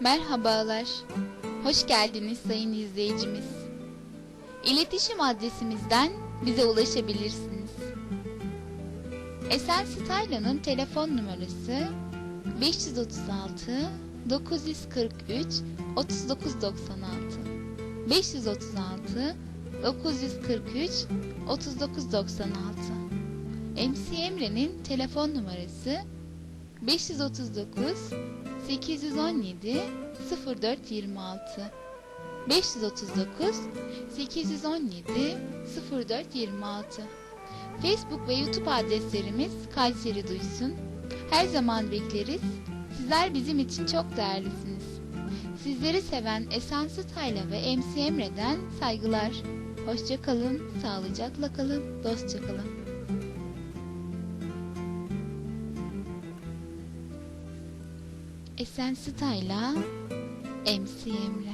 Merhabalar. Hoş geldiniz sayın izleyicimiz. İletişim adresimizden bize ulaşabilirsiniz. Esen Stylo'nun telefon numarası 536 943 3996 536 943 3996 MC Emre'nin telefon numarası 539 817 0426 539 817 0426 Facebook ve YouTube adreslerimiz Kayseri Duysun. Her zaman bekleriz. Sizler bizim için çok değerlisiniz. Sizleri seven Esen Tayla ve MC Emre'den saygılar. Hoşça kalın, sağlıcakla kalın, dostça kalın. Esen Style'a MC Emre